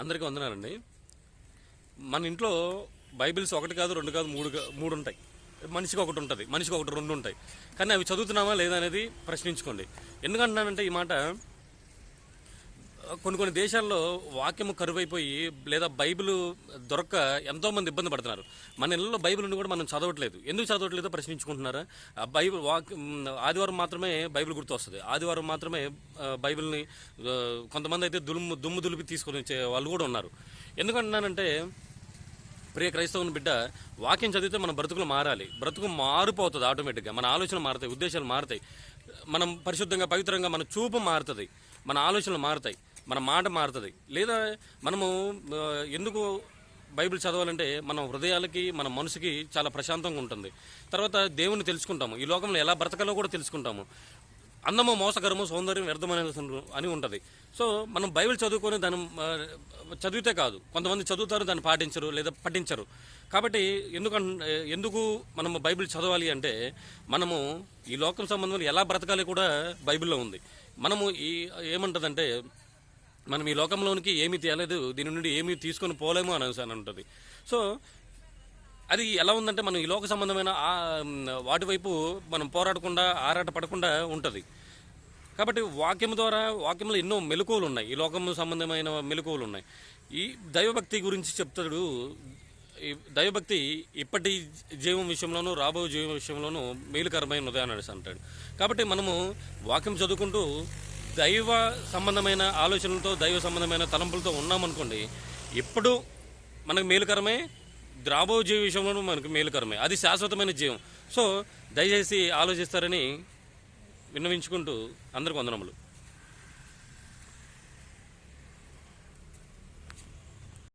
అందరికీ వందనాలండి. మన ఇంట్లో బైబిల్స్ ఒకటి కాదు రెండు కాదు మూడు మూడు ఉంటాయి మనిషికి ఒకటి ఉంటుంది మనిషికి ఒకటి రెండు ఉంటాయి కానీ అవి చదువుతున్నామా లేదా అనేది ప్రశ్నించుకోండి. ఎందుకంటున్నానంటే ఈ మాట కొన్ని కొన్ని దేశాల్లో వాక్యము కరువైపోయి లేదా బైబిల్ దొరక్క ఎంతోమంది ఇబ్బంది పడుతున్నారు. మన ఇళ్ళలో బైబిల్ ఉండి కూడా మనం చదవట్లేదు. ఎందుకు చదవట్లేదో ప్రశ్నించుకుంటున్నారా? బైబిల్ వాక్ ఆదివారం మాత్రమే బైబిల్ గుర్తు వస్తుంది. ఆదివారం మాత్రమే బైబిల్ని కొంతమంది అయితే దుమ్ము దుమ్ము దులిపి తీసుకొని వచ్చే వాళ్ళు కూడా ఉన్నారు. ఎందుకంటున్నానంటే ప్రియ క్రైస్తవుని బిడ్డ వాక్యం చదివితే మన బ్రతుకులు మారాలి. బ్రతుకు మారిపోతుంది ఆటోమేటిక్గా. మన ఆలోచన మారుతాయి ఉద్దేశాలు మారుతాయి. మనం పరిశుద్ధంగా పవిత్రంగా మన చూపు మారుతుంది. మన ఆలోచనలు మారుతాయి. మన మాట మారుతుంది. లేదా మనము ఎందుకు బైబిల్ చదవాలంటే మన హృదయాలకి మన మనసుకి చాలా ప్రశాంతంగా ఉంటుంది. తర్వాత దేవుని తెలుసుకుంటాము. ఈ లోకంలో ఎలా బ్రతకాలో కూడా తెలుసుకుంటాము. అందము మోసకరము సౌందర్యం వ్యర్థమైన అని ఉంటుంది. సో మనం బైబిల్ చదువుకొని దాన్ని చదివితే కాదు. కొంతమంది చదువుతారు దాన్ని పాటించరు లేదా పఠించరు. కాబట్టి ఎందుకంటే ఎందుకు మనము బైబిల్ చదవాలి అంటే మనము ఈ లోకం సంబంధం ఎలా బ్రతకాలి కూడా బైబిల్లో ఉంది. మనము ఈ ఏమంటుందంటే మనం ఈ లోకంలోనికి ఏమీ తేలేదు దీని నుండి ఏమీ తీసుకొని పోలేము అని అని ఉంటుంది. సో అది ఎలా ఉందంటే మనం ఈ లోక సంబంధమైన వాటి వైపు మనం పోరాడకుండా ఆరాట పడకుండా ఉంటుంది. కాబట్టి వాక్యం ద్వారా వాక్యంలో ఎన్నో మెలకువలు ఉన్నాయి. ఈ లోకం సంబంధమైన మెలకువలు ఉన్నాయి. ఈ దైవభక్తి గురించి చెప్తాడు. ఈ దైవభక్తి ఇప్పటి జీవం విషయంలోనూ రాబోయే జీవం విషయంలోనూ మేలుకరమైనది అని అంటాడు. కాబట్టి మనము వాక్యం చదువుకుంటూ దైవ సంబంధమైన ఆలోచనలతో దైవ సంబంధమైన తలంపులతో ఉన్నామనుకోండి ఎప్పుడు మనకు మేలుకరమే ద్రాబో జీవ విషయంలో మనకు మేలుకరమే. అది శాశ్వతమైన జీవం. సో దయచేసి ఆలోచిస్తారని విన్నవించుకుంటూ అందరికి వందనములు.